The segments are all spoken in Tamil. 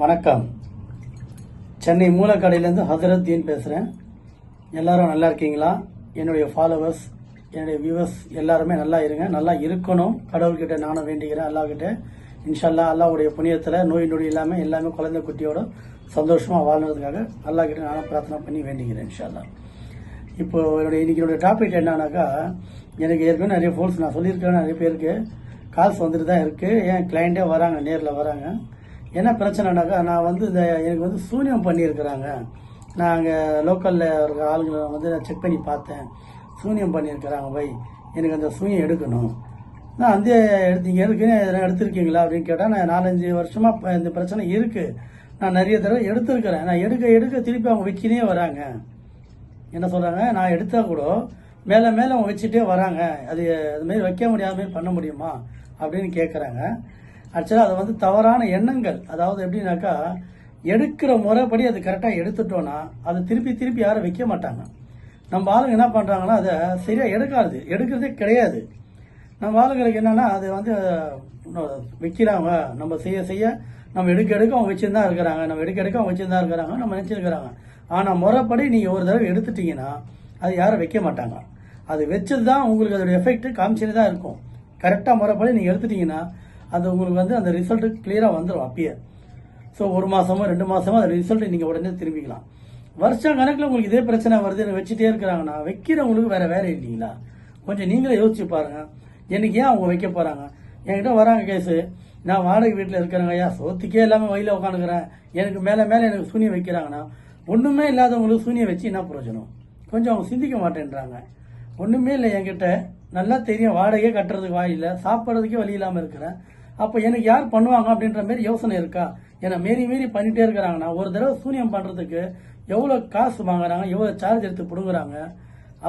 வணக்கம். சென்னை மூலக்கடையிலேருந்து ஹசரத்தீன் பேசுகிறேன் எல்லாரும் நல்லா இருக்கீங்களா? என்னுடைய ஃபாலோவர்ஸ் என்னுடைய வியூவர்ஸ் எல்லாருமே நல்லா இருங்க. நல்லா இருக்கணும். கடவுள்கிட்ட நானும் வேண்டிக்கிறேன் அல்லாஹ்கிட்ட. இன்ஷால்லா அல்லாவுடைய புண்ணியத்தில் நோய் நொடி இல்லாமல் எல்லாமே குழந்தை குட்டியோட சந்தோஷமாக வாழ்கிறதுக்காக அல்லாக்கிட்ட நானும் பிரார்த்தனை பண்ணி வேண்டிக்கிறேன் இன்ஷால்லா இப்போ என்னுடைய இன்னைக்கு என்னுடைய டாபிக் என்னன்னாக்கா எனக்கு ஏற்கனவே நிறைய ஃபோன்ஸ் நான் சொல்லியிருக்கேன் நிறைய பேருக்கு. கால்ஸ் வந்துட்டு தான் இருக்குது ஏன் கிளைண்ட்டே வராங்க நேரில் வராங்க. என்ன பிரச்சனைனாக்கா நான் வந்து இந்த எனக்கு வந்து சூனியம் பண்ணியிருக்கிறாங்க. நான் அங்கே லோக்கலில் இருக்க ஆளுங்களை வந்து நான் செக் பண்ணி பார்த்தேன். சூனியம் பண்ணியிருக்கிறாங்க பை எனக்கு அந்த சூனியம் எடுக்கணும். நான் அந்த எடுத்தீங்க இருக்குன்னு எடுத்திருக்கீங்களா அப்படின்னு கேட்டால் நான் நாலஞ்சு வருஷமாக இந்த பிரச்சனை இருக்குது நான் நிறைய தடவை எடுத்திருக்கிறேன். நான் எடுக்க எடுக்க திருப்பி அவங்க வச்சுனே வராங்க. என்ன சொல்கிறாங்க நான் எடுத்தால் கூட மேலே மேலே அவங்க வச்சுட்டே வராங்க. அது அதுமாரி வைக்க முடியாத மாதிரி பண்ண முடியுமா அப்படின்னு கேட்குறாங்க ஆக்சுவலாக அது வந்து தவறான எண்ணங்கள். அதாவது எப்படின்னாக்கா எடுக்கிற முறைப்படி அது கரெக்டாக எடுத்துட்டோன்னா அதை திருப்பி திருப்பி யாரும் வைக்க மாட்டாங்க. நம்ம ஆளுங்க என்ன பண்ணுறாங்கன்னா அதை சரியாக எடுக்காது. எடுக்கிறதே கிடையாது. நம்ம ஆளுங்களுக்கு என்னென்னா அது வந்து இன்னும் வைக்கிறாங்க. நம்ம செய்ய செய்ய நம்ம எடுக்க எடுக்க அவங்க வச்சுருந்தா இருக்கிறாங்க. நம்ம எடுக்க எடுக்க அவங்க வச்சுருந்தா இருக்கிறாங்க. நம்ம நினச்சிருக்கிறாங்க. ஆனால் முறைப்படி நீங்கள் ஒரு தடவை எடுத்துட்டிங்கன்னா அது யாரும் வைக்க மாட்டாங்க. அது வச்சது தான் உங்களுக்கு அதோடய எஃபெக்ட் காமிச்சுட்டு தான் இருக்கும். கரெக்டாக முறைப்படி நீங்கள் எடுத்துட்டிங்கன்னா அது உங்களுக்கு வந்து அந்த ரிசல்ட் கிளியராக வந்துடும் அப்பயே ஸோ ஒரு மாதமோ ரெண்டு மாதமோ அந்த ரிசல்ட்டை நீங்கள் உடனே திரும்பிக்கலாம். வருஷம் கணக்கில் உங்களுக்கு இதே பிரச்சனை வருதுன்னு வச்சுட்டே இருக்கிறாங்கன்னா வைக்கிறவங்களுக்கு வேற வேற இல்லைங்களா? கொஞ்சம் நீங்களே யோசிச்சு பாருங்கள் எனக்கு ஏன் அவங்க வைக்க போகிறாங்க என்கிட்ட வராங்க கேஸு. நான் வாடகை வீட்டில் இருக்கிறேங்க ஐயா. சோத்துக்கே இல்லாமல் வயலில் உட்காந்துக்கிறேன் எனக்கு மேலே மேலே எனக்கு சூனியம் வைக்கிறாங்கன்னா ஒன்றுமே இல்லாதவங்களுக்கு சூனியம் வச்சு என்ன பிரயோஜனம்? கொஞ்சம் அவங்க சிந்திக்க மாட்டேன்றாங்க. ஒன்றுமே இல்லை என்கிட்ட. நல்லா தெரியும். வாடகையே கட்டுறதுக்கு வாய் இல்லை. சாப்பிட்றதுக்கே வழி இல்லாமல் இருக்கிறேன். அப்போ எனக்கு யார் பண்ணுவாங்க அப்படின்ற மாதிரி யோசனை இருக்கா? ஏன்னா மீறி மீறி பண்ணிட்டே இருக்கிறாங்கன்னா ஒரு தடவை சூனியம் பண்ணுறதுக்கு எவ்வளோ காசு வாங்குறாங்க எவ்வளோ சார்ஜ் எடுத்து பிடுங்குறாங்க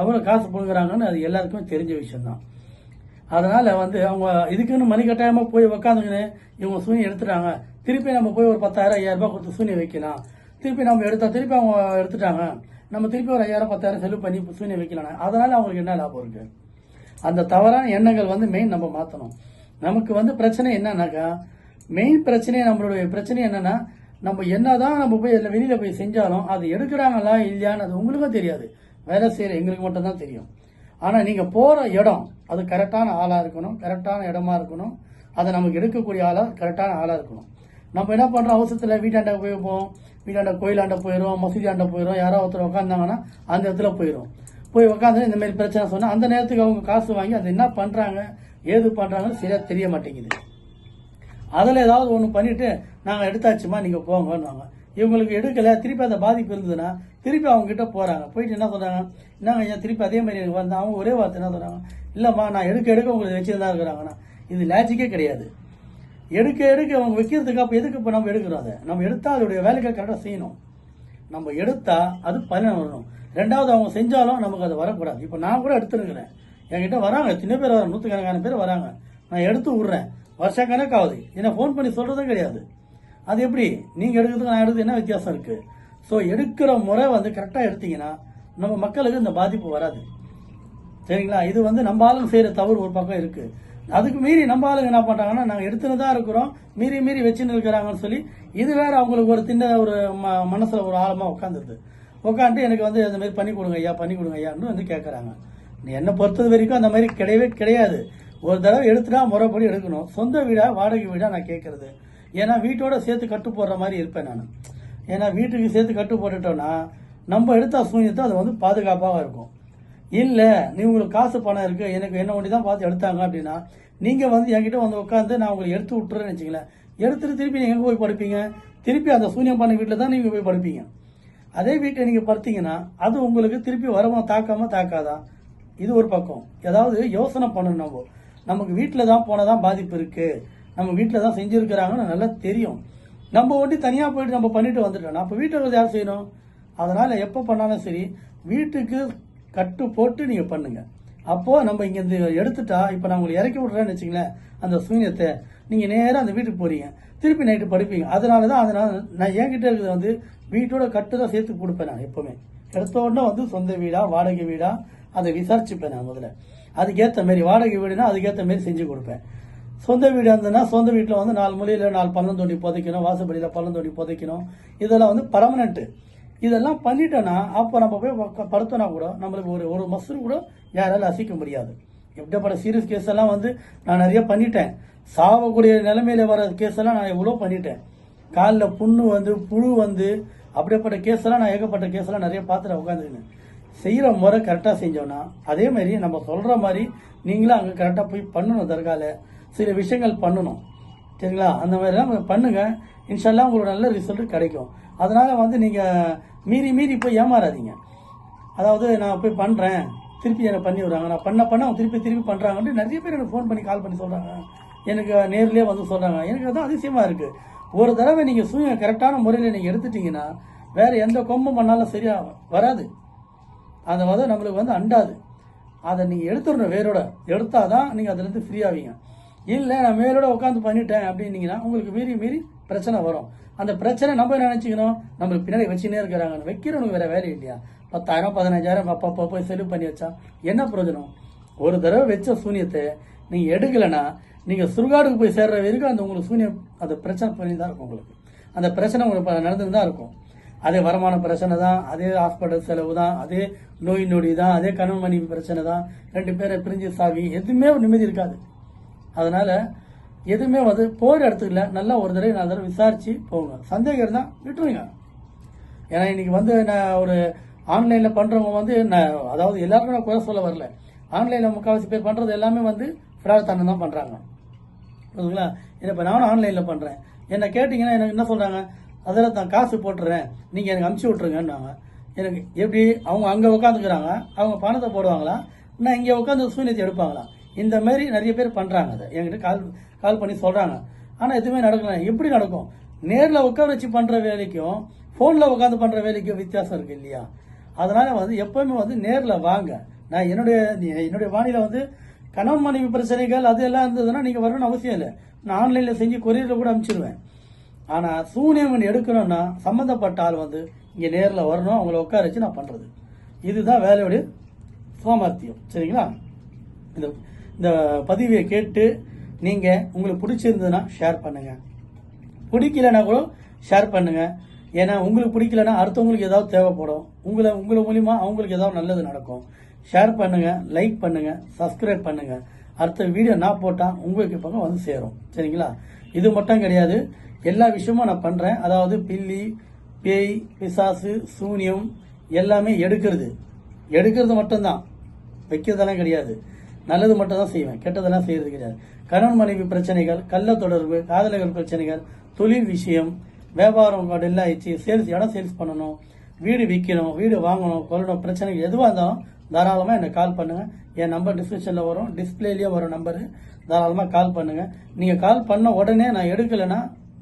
அவ்வளோ காசு பிடுங்குறாங்கன்னு அது எல்லாருக்குமே தெரிஞ்ச விஷயம்தான். அதனால வந்து அவங்க இதுக்குன்னு மணி கட்டாயமா போய் உக்காந்துக்கின்னு இவங்க சூனியம் எடுத்துட்டாங்க. திருப்பி நம்ம போய் ஒரு பத்தாயிரம் ஐயாயிரம் ரூபாய் கொடுத்து சூனியம் வைக்கலாம். திருப்பி நம்ம எடுத்தா திருப்பி அவங்க எடுத்துட்டாங்க. நம்ம திருப்பி ஒரு ஐயாயிரம் பத்தாயிரம் செலவு பண்ணி சூனியம் வைக்கலாம் அதனால அவங்களுக்கு என்ன லாபம் இருக்கு? அந்த தவறான எண்ணங்கள் வந்து மெயின் நம்ம மாத்தணும். நமக்கு வந்து பிரச்சனை என்னன்னாக்கா மெயின் பிரச்சனை நம்மளுடைய பிரச்சனை என்னன்னா நம்ம என்னதான் நம்ம போய் இதுல வெளியில போய் செஞ்சாலும் அது எடுக்கிறாங்களா இல்லையான்னு அது உங்களுக்கும் தெரியாது. வேலை செய்யற எங்களுக்கு மட்டும்தான் தெரியும். ஆனா நீங்க போற இடம் அது கரெக்டான ஆளா இருக்கணும் கரெக்டான இடமா இருக்கணும். அதை நமக்கு எடுக்கக்கூடிய ஆளா கரெக்டான ஆளா இருக்கணும். நம்ம என்ன பண்றோம்? அவசரத்துல வீட்டாண்ட போயிருப்போம். வீட்டாண்ட கோயிலாண்ட போயிடும் மசூதியாண்ட போயிடும் யாரோ ஒருத்தர் உட்காந்தாங்கன்னா அந்த இடத்துல போயிடும் போய் உட்காந்து இந்த மாதிரி பிரச்சனை சொன்னா அந்த நேரத்துக்கு அவங்க காசு வாங்கி அதை என்ன பண்றாங்க? ஏது பண்றாங்கன்னு சரியா தெரிய மாட்டேங்குது. அதில் ஏதாவது ஒன்று பண்ணிட்டு நாங்கள் எடுத்தாச்சுமா நீங்கள் போங்கன்னுவாங்க. இவங்களுக்கு எடுக்கலை திருப்பி அந்த பாதிப்பு இருந்ததுன்னா திருப்பி அவங்ககிட்ட போகிறாங்க போயிட்டு என்ன சொல்கிறாங்க என்னங்க ஐயா திருப்பி அதே மாதிரி எனக்கு வந்தால் அவங்க ஒரே வார்த்தை என்ன சொல்கிறாங்க இல்லைம்மா நான் எடுக்க எடுக்க உங்களுக்கு வச்சுருந்தா இருக்கிறாங்கன்னா இது லாஜிக்கே கிடையாது. எடுக்க எடுக்க அவங்க வைக்கிறதுக்கு அப்போ எதுக்கு இப்போ நம்ம எடுக்கிறோம் அதை? நம்ம எடுத்தால் அதோடைய வேலைக்கு கரெக்டாக செய்யணும். நம்ம எடுத்தால் அது பலன் வரணும். ரெண்டாவது அவங்க செஞ்சாலும் நமக்கு அது வரக்கூடாது. இப்போ நான் கூட எடுத்துருக்கிறேன். என்கிட்ட வராங்க. சின்ன பேர் வராங்க நூற்றுக்கணக்கான பேர் வராங்க. நான் எடுத்து விட்றேன். வருஷ கணக்காகுது என்னை ஃபோன் பண்ணி சொல்கிறதும் கிடையாது. அது எப்படி? நீங்கள் எடுக்கிறதுக்கு நான் எடுத்து என்ன வித்தியாசம் இருக்குது ஸோ எடுக்கிற முறை வந்து கரெக்டாக எடுத்தீங்கன்னா நம்ம மக்களுக்கு இந்த பாதிப்பு வராது. சரிங்களா? இது வந்து நம்ம ஆளுங்க செய்கிற தவறு ஒரு பக்கம் இருக்குது அதுக்கு மீறி நம்ம ஆளுங்க என்ன பண்ணுறாங்கன்னா நாங்கள் எடுத்துன்னு தான் இருக்கிறோம். மீறி மீறி வச்சுன்னு இருக்கிறாங்கன்னு சொல்லி இது வேறு அவங்களுக்கு ஒரு தின்ன ஒரு ம- மனசில் ஒரு ஆழமாக உட்காந்துருது உட்காந்துட்டு எனக்கு வந்து இந்த மாதிரி பண்ணி கொடுங்க ஐயா பண்ணி கொடுங்க ஐயான்னு வந்து கேட்குறாங்க என்னை பொறுத்தது வரைக்கும் அந்த மாதிரி கிடையவே கிடையாது. ஒரு தடவை எடுத்துட்டா முறைப்படி எடுக்கணும். சொந்த வீடாக வாடகை வீடாக நான் கேட்குறது. ஏன்னா வீட்டோட சேர்த்து கட்டு போடுற மாதிரி இருப்பேன் நான். ஏன்னா வீட்டுக்கு சேர்த்து கட்டு போட்டுட்டோன்னா நம்ம எடுத்த சூன்யத்தை அது வந்து பாதுகாப்பாக இருக்கும். இல்லை நீ உங்களுக்கு காசு பணம் இருக்குது எனக்கு என்ன ஒண்டி தான் பார்த்து எடுத்தாங்க அப்படின்னா நீங்கள் வந்து என்கிட்ட வந்து உட்காந்து நான் உங்களுக்கு எடுத்து விட்டுறேன்னு வச்சுங்களேன் எடுத்துட்டு திருப்பி நீங்கள் எங்கே போய் படுப்பீங்க? திருப்பி அந்த சூன்யம் பண்ண வீட்டில் தான் நீங்கள் போய் படுப்பீங்க. அதே வீட்டை நீங்கள் படுத்தீங்கன்னா அது உங்களுக்கு திருப்பி வரமா தாக்காமல் தாக்காதான் இது ஒரு பக்கம். ஏதாவது யோசனை பண்ணணும் நம்ம நமக்கு வீட்டில் தான் போனதான் பாதிப்பு இருக்கு. நம்ம வீட்டில் தான் செஞ்சுருக்கிறாங்கன்னு நல்லா தெரியும். நம்ம ஒண்டி தனியாக போயிட்டு நம்ம பண்ணிட்டு வந்துட்டோம் அப்போ வீட்டில் வந்து யார் செய்யணும்? அதனால் எப்போ பண்ணாலும் சரி வீட்டுக்கு கட்டு போட்டு நீங்கள் பண்ணுங்கள் அப்போது நம்ம இங்கேருந்து எடுத்துட்டா இப்போ நான் உங்களை இறக்கி விட்றேன்னு வச்சுங்களேன் அந்த சூன்யத்தை நீங்கள் நேராக அந்த வீட்டுக்கு போகிறீங்க திருப்பி நைட்டு படிப்பீங்க. அதனால தான் அதனால் நான் என்கிட்ட இருக்கிறது வந்து வீட்டோட கட்டு தான் சேர்த்து கொடுப்பேன் நான் எப்போவுமே. எடுத்த உடனே வந்து சொந்த வீடா வாடகை வீடா அதை விசாரிச்சுப்பேன் நான் முதல்ல. அதுக்கேற்ற மாரி வாடகை வீடுனா அதுக்கேற்ற மாரி செஞ்சு கொடுப்பேன். சொந்த வீடு இருந்ததுன்னா சொந்த வீட்டில் வந்து நாலு மூலையில் நாலு பள்ளம் தோண்டி புதைக்கணும் வாசப்படியில் பள்ளம் தோண்டி புதைக்கணும். இதெல்லாம் வந்து பர்மனெண்ட்டு இதெல்லாம் பண்ணிட்டோன்னா அப்போ நம்ம போய் படுத்தோன்னா கூட நம்மளுக்கு ஒரு ஒரு மசூர் கூட யாராலும் அசைக்க முடியாது. எப்படிப்பட்ட சீரியஸ் கேஸ் எல்லாம் வந்து நான் நிறைய பண்ணிட்டேன். சாவக்கூடிய நிலைமையில வர கேஸ் எல்லாம் நான் எவ்வளோ பண்ணிட்டேன். காலில் புண்ணு வந்து புழு வந்து அப்படிப்பட்ட கேஸ் எல்லாம் நான் ஏகப்பட்ட கேஸ் எல்லாம் நிறைய பார்த்துட்டு உட்காந்துருக்கேன் செய்கிற முறை கரெக்டாக செஞ்சோன்னா அதே மாதிரி நம்ம சொல்கிற மாதிரி நீங்களும் அங்கே கரெக்டாக போய் பண்ணணும் தர்கால. சில விஷயங்கள் பண்ணணும். சரிங்களா? அந்த மாதிரிலாம் பண்ணுங்கள் பண்ணுங்க. இன்ஷால்லா உங்களுக்கு நல்ல ரிசல்ட் கிடைக்கும். அதனால வந்து நீங்கள் மீறி மீறி போய் ஏமாறாதீங்க. அதாவது நான் போய் பண்ணுறேன் திருப்பி எனக்கு பண்ணி விடுறாங்க. நான் பண்ண பண்ண அவங்க திருப்பி திருப்பி பண்ணுறாங்கன்ட்டு நிறைய பேர் எனக்கு ஃபோன் பண்ணி கால் பண்ணி சொல்கிறாங்க எனக்கு நேர்லேயே வந்து சொல்கிறாங்க எனக்கு அதான் அதிசயமாக இருக்குது ஒரு தடவை நீங்கள் சூரியன் கரெக்டான முறையில் நீங்கள் எடுத்துட்டீங்கன்னா வேறு எந்த கொம்பும் பண்ணாலும் சரியா வராது. அதை வந்து நம்மளுக்கு வந்து அண்டாது. அதை நீங்கள் எடுத்துடணும் வேரோட. எடுத்தாதான் நீங்கள் அதுலேருந்து ஃப்ரீ ஆவீங்க. இல்லை நான் மேலோட உட்காந்து பண்ணிட்டேன் அப்படின்னீங்கன்னா உங்களுக்கு மீறி மீறி பிரச்சனை வரும். அந்த பிரச்சனை நம்ம என்ன நினச்சிக்கணும்? நம்மளுக்கு பின்னாடி வச்சுன்னே இருக்கிறாங்க வைக்கிறவனுக்கு வேற வேலை இல்லையா? பத்தாயிரம் பதினஞ்சாயிரம் அப்பப்போ போய் செலவு பண்ணி வச்சா என்ன பிரயோஜனம்? ஒரு தடவை வச்ச சூனியத்தை நீங்கள் எடுக்கலைன்னா நீங்கள் சுடுகாடுக்கு போய் சேர்ற வரைக்கும் அந்த உங்களுக்கு சூனியம் அந்த பிரச்சனை பண்ணி தான் இருக்கும் உங்களுக்கு. அந்த பிரச்சனை உங்களுக்கு நடந்துட்டு தான் இருக்கும். அதே வருமான பிரச்சனை தான் அதே ஹாஸ்பிட்டல் செலவு தான் அதே நோய் நொடி தான் அதே கணவன் மனைவி பிரச்சனை தான். ரெண்டு பேரை பிரிஞ்சு சாவி எதுவுமே நிம்மதி இருக்காது. அதனால எதுவுமே வந்து போகிற இடத்துக்குல நல்லா ஒரு தடவை நாலு தடவை விசாரிச்சு போங்க. சந்தேகம் இருந்தால் விட்டுருங்க. ஏன்னா இன்னைக்கு வந்து நான் ஒரு ஆன்லைனில் பண்ணுறவங்க வந்து நான் அதாவது எல்லாருக்கும் நான் குறை சொல்ல வரல. ஆன்லைனில் முக்கால்வாசி பேர் பண்ணுறது எல்லாமே வந்து ஃப்ராட் தான் பண்ணுறாங்க புரியுதுங்களா இதை இப்போ நானும் ஆன்லைனில் பண்ணுறேன் என்னை கேட்டிங்கன்னா எனக்கு என்ன சொல்கிறாங்க அதில் தான் காசு போட்டுறேன். நீங்கள் எனக்கு அமுச்சு விட்ருங்கன்னாங்க எனக்கு எப்படி அவங்க அங்கே உட்காந்துக்கிறாங்க அவங்க பணத்தை போடுவாங்களா? நான் இங்கே உட்காந்து சூழ்நிலை எடுப்பாங்களா? இந்த மாதிரி நிறைய பேர் பண்ணுறாங்க அதை. என்கிட்ட கால் கால் பண்ணி சொல்கிறாங்க ஆனால் எதுவுமே நடக்கல. எப்படி நடக்கும்? நேரில் உட்கார வச்சு பண்ணுற வேலைக்கும் ஃபோனில் உட்காந்து பண்ணுற வேலைக்கும் வித்தியாசம் இருக்கு இல்லையா? அதனால் வந்து எப்போவுமே வந்து நேரில் வாங்க. நான் என்னுடைய என்னுடைய வானிலை வந்து கணவன் மனைவி பிரச்சனைகள் அது எல்லாம் இருந்ததுன்னா நீங்கள் வரணும்னு அவசியம் இல்லை. நான் ஆன்லைனில் செஞ்சு கொரியரில் கூட அனுப்பிச்சிடுவேன் ஆனால் சூனியம் எடுக்கணும்னா சம்மந்தப்பட்ட ஆள் வந்து இங்கே நேரில் வரணும் அவங்கள உட்கார வச்சு நான் பண்ணுறது இதுதான் வேலையுடைய சாமர்த்தியம். சரிங்களா? இந்த இந்த பதிவை கேட்டு நீங்கள் உங்களுக்கு பிடிச்சிருந்ததுன்னா ஷேர் பண்ணுங்கள் பிடிக்கலன்னா கூட ஷேர் பண்ணுங்க. ஏன்னா உங்களுக்கு பிடிக்கலன்னா அடுத்தவங்களுக்கு ஏதாவது தேவைப்படும். உங்களை உங்களை மூலியமா அவங்களுக்கு ஏதாவது நல்லது நடக்கும். ஷேர் பண்ணுங்கள் லைக் பண்ணுங்கள் சப்ஸ்கிரைப் பண்ணுங்கள் அடுத்த வீடியோ நான் போட்டால் உங்களுக்கு பக்கம் வந்து சேரும். சரிங்களா? இது மட்டும் கிடையாது. எல்லா விஷயமும் நான் பண்ணுறேன் அதாவது பில்லி பேய் பிசாசு சூனியம் எல்லாமே எடுக்கிறது. எடுக்கிறது மட்டும்தான். வைக்கிறதெல்லாம் கிடையாது. நல்லது மட்டும் தான் செய்வேன். கெட்டதெல்லாம் செய்யறது கிடையாது. கணவன் மனைவி பிரச்சனைகள் கள்ள தொடர்பு காதலர்கள் பிரச்சனைகள் தொழில் விஷயம் வியாபாரம் எல்லாம் ஆயிடுச்சு சேல்ஸ் இடம் சேல்ஸ் பண்ணணும் வீடு விற்கணும் வீடு வாங்கணும் கொள்ளணும் பிரச்சனைகள் எதுவாக இருந்தாலும் தாராளமாக எனக்கு கால் பண்ணுங்கள் என் நம்பர் டிஸ்கிரிப்ஷனில் வரும். டிஸ்பிளேலேயே வரும் நம்பரு தாராளமாக கால் பண்ணுங்கள் நீங்கள் கால் பண்ண உடனே நான் எடுக்கலைன்னா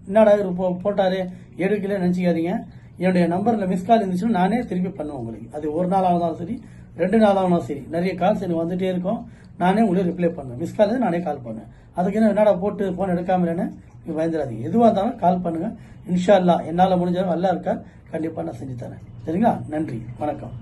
என்னடா போ போட்டாரு? எடுக்கல நினச்சிக்காதீங்க. என்னுடைய நம்பரில் மிஸ் கால் இருந்துச்சுன்னா நானே திருப்பி பண்ணுவேன் உங்களுக்கு. அது ஒரு நாள் ஆனாலும் சரி ரெண்டு நாள் ஆனாலும் சரி. நிறைய கால்ஸ் எனக்கு வந்துகிட்டே இருக்கும். நானே உங்களுக்கு ரிப்ளை பண்ணுவேன். மிஸ் கால் நானே கால் பண்ணுவேன். அதுக்கு என்ன என்னடா போட்டு ஃபோன் எடுக்காமலேன்னு நீங்கள் பயந்துடாதீங்க. எதுவாக இருந்தாலும் கால் பண்ணுங்கள் இன்ஷா அல்லாஹ் என்னால் முடிஞ்சாலும் அல்லா இருக்கா? கண்டிப்பாக நான் செஞ்சு தரேன். சரிங்களா? நன்றி. வணக்கம்.